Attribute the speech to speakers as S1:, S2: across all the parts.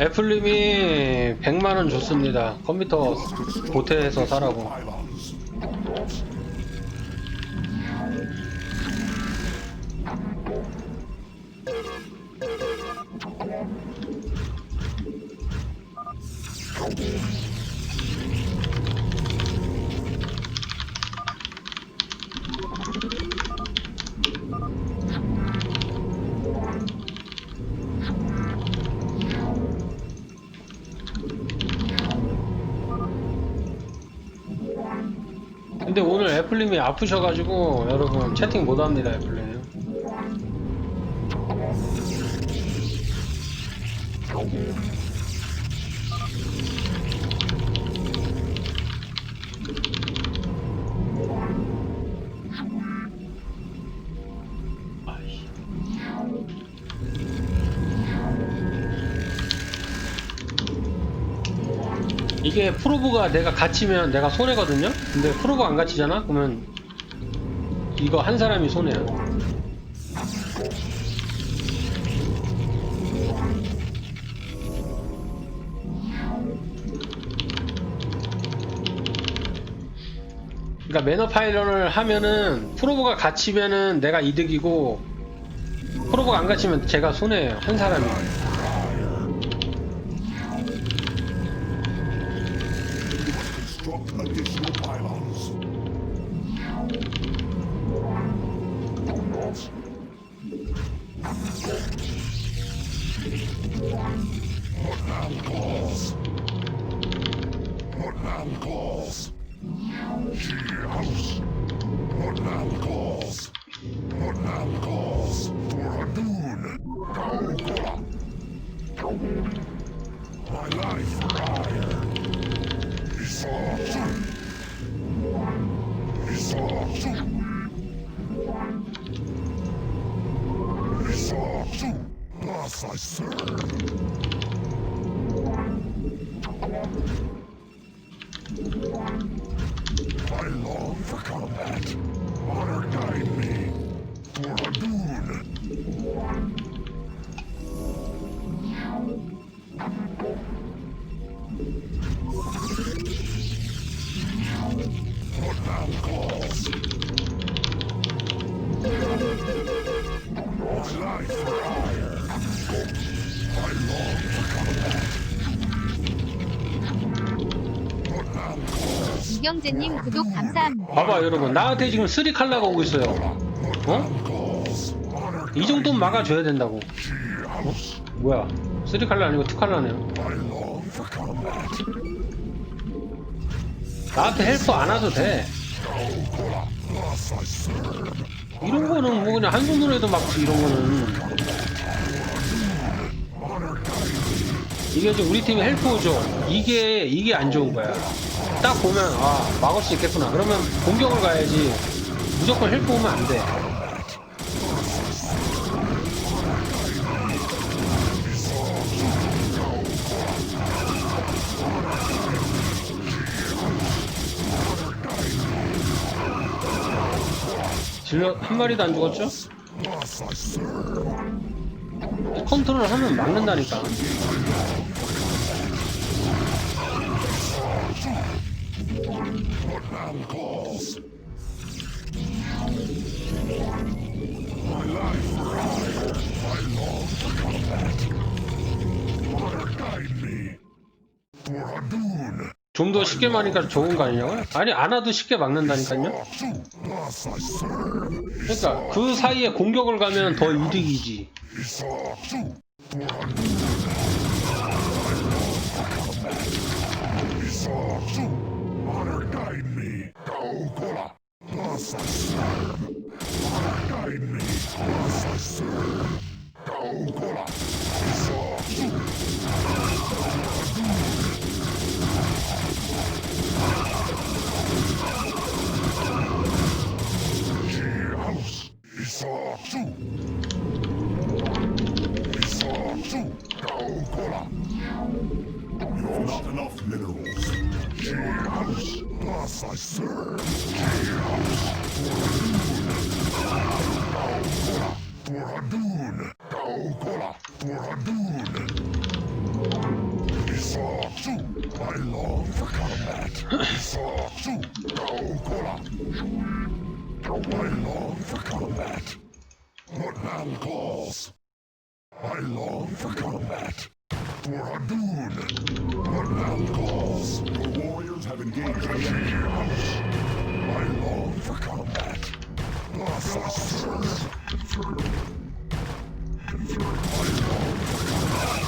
S1: 애플님이 100만원 줬습니다. 컴퓨터 보태해서 사라고. 애플님이 아프셔가지고 여러분 채팅 못합니다 애플님. 이게 프로브가 내가 갇히면 내가 손해거든요? 근데 프로브 안 갇히잖아? 그러면 이거 한 사람이 손해야. 그러니까 매너 파일런을 하면은 프로브가 갇히면은 내가 이득이고 프로브가 안 갇히면 제가 손해예요. 한 사람이.
S2: anyone Put down claws. Put down claws. She house. Put down claws. Put down claws for a noon. Go, go. My life for hire. He saw two. He saw two. He saw two. as I say.
S3: 이경재님 구독 감사합니다.
S1: 봐봐 여러분 나한테 지금 쓰리 칼라가 오고 있어요. 어? 이 정도는 막아줘야 된다고.
S2: House.
S1: 뭐야? 쓰리 칼라 아니고 투 칼라네요. 나한테 헬프 안 와도 돼. 이런 거는 뭐 그냥 한 손으로 해도 막지 이런 거는. 이게 이제 우리 팀이 헬프 오죠. 이게 이게 안 좋은 거야. 딱 보면 아 막을 수 있겠구나. 그러면 공격을 가야지. 무조건 헬프 오면 안 돼. 질러 한 마리도 안 죽었죠? 컨트롤 하면 막는다니까. 좀 더 쉽게 막으니까 좋은 거 아니냐고요? 아니 안 와도 쉽게 막는다니까요? 그러니까 그 사이에 공격을 가면 더 이득이지.
S2: Assassin! Guide me! Assassin! Chaos, thus I serve. Chaos. for a duel. Chaos, for a duel. Toradun. Kaukola. Toradun. Isaatsu. I long for combat. Isaatsu. Kaukola. I long for combat. What man calls. I long for combat. For Adun. What Val calls. Your warriors have engaged the enemy. I long for combat. Thus I serve. Confirmed. Confirmed. I for combat.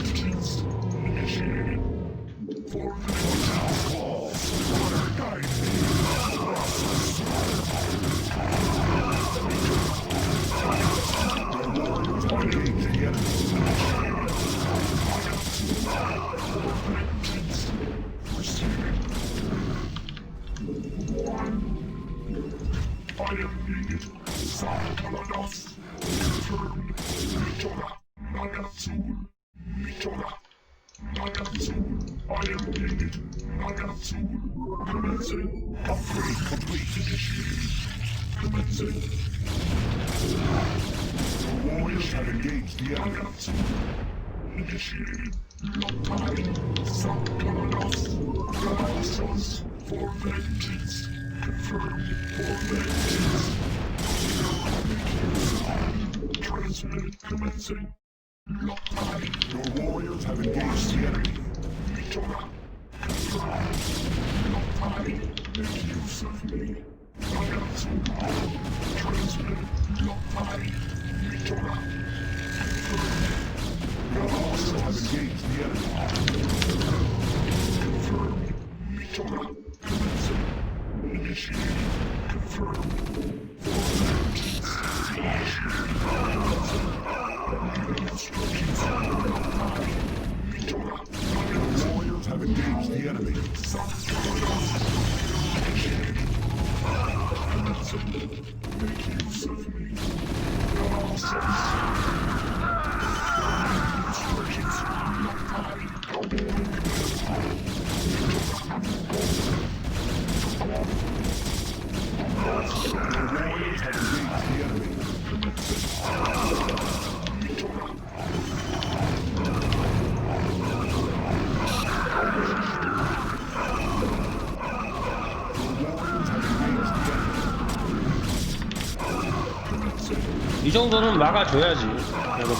S2: Commencing. Upgrade complete. Initiated. Commencing. The warriors have engaged the. Nagatsul. Initiated. Lotai. Sakaladas. Galasas. For vengeance. Confirmed. For vengeance. Transmitted. Commencing. Lotai. Your warriors have engaged the enemy. Mitora. Confirmed. Lotai. Make use of me. Nagatsu. Transmitted. Lotai. Mitora. Confirmed. Your warriors have engaged the enemy. Confirmed. Mitora. Commencing. Initiated. Confirmed. For. Initiated. Instructions. Lotai. Mitora. Your warriors have engaged the enemy. Make use of me.
S1: 이 정도는 막아줘야지 여러분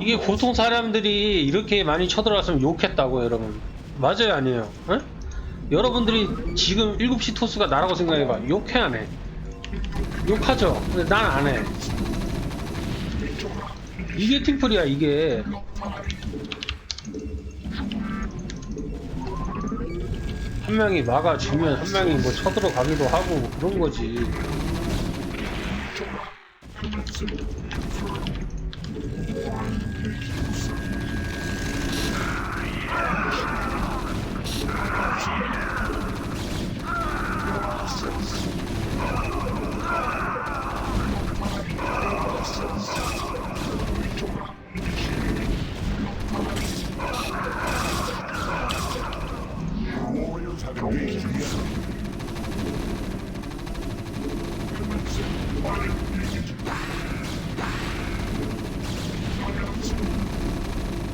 S1: 이게 보통 사람들이 이렇게 많이 쳐들어왔으면 욕했다고 여러분. 맞아요 아니에요? 응? 여러분들이 지금 7시 토스가 나라고 생각해봐. 욕해 안해? 욕하죠. 근데 난 안해. 이게 팀플이야 이게 한 명이 막아주면 한 명이 뭐 쳐들어가기도 하고 뭐 그런 거지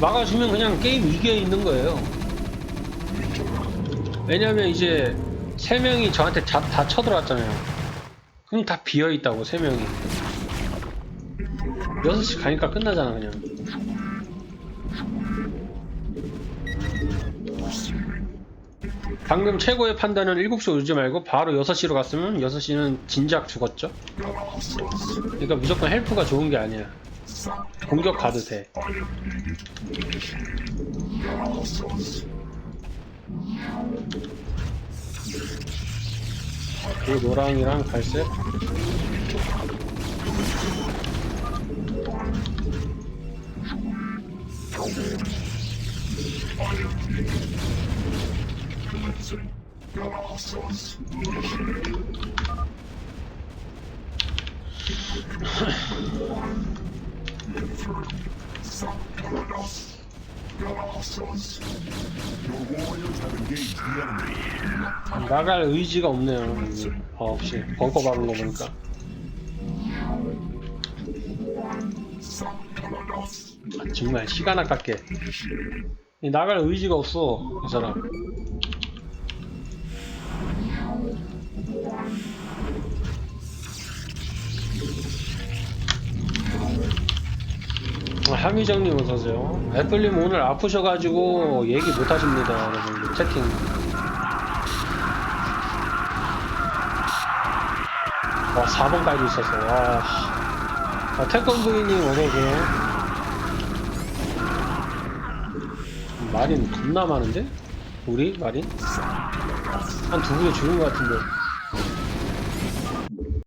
S1: 막아주면 그냥 게임 이겨 있는 거예요. 왜냐면 이제 세 명이 저한테 다, 다 쳐들어왔잖아요. 그럼 다 비어 있다고 세 명이. 6시 가니까 끝나잖아 그냥. 방금 최고의 판단은 7시 오지 말고 바로 6시로 갔으면 6시는 진작 죽었죠. 그러니까 무조건 헬프가 좋은 게 아니야. 공격 가도 돼. 그 노랑이랑 갈색 나갈 의지가 없네요. 아, 없이 벙커 박은 거 보니까. 아, 정말 시간 아깝게. 이 나갈 의지가 없어, 이 사람. 아, 하미정님 어서오세요. 애플님 오늘 아프셔가지고 얘기 못하십니다, 여러분. 채팅. 와 4번까지 있었어 와 씨. 아, 태권부인님 어서오세요 마린 겁나 많은데? 우리 마린? 한 두 분이 죽은 것 같은데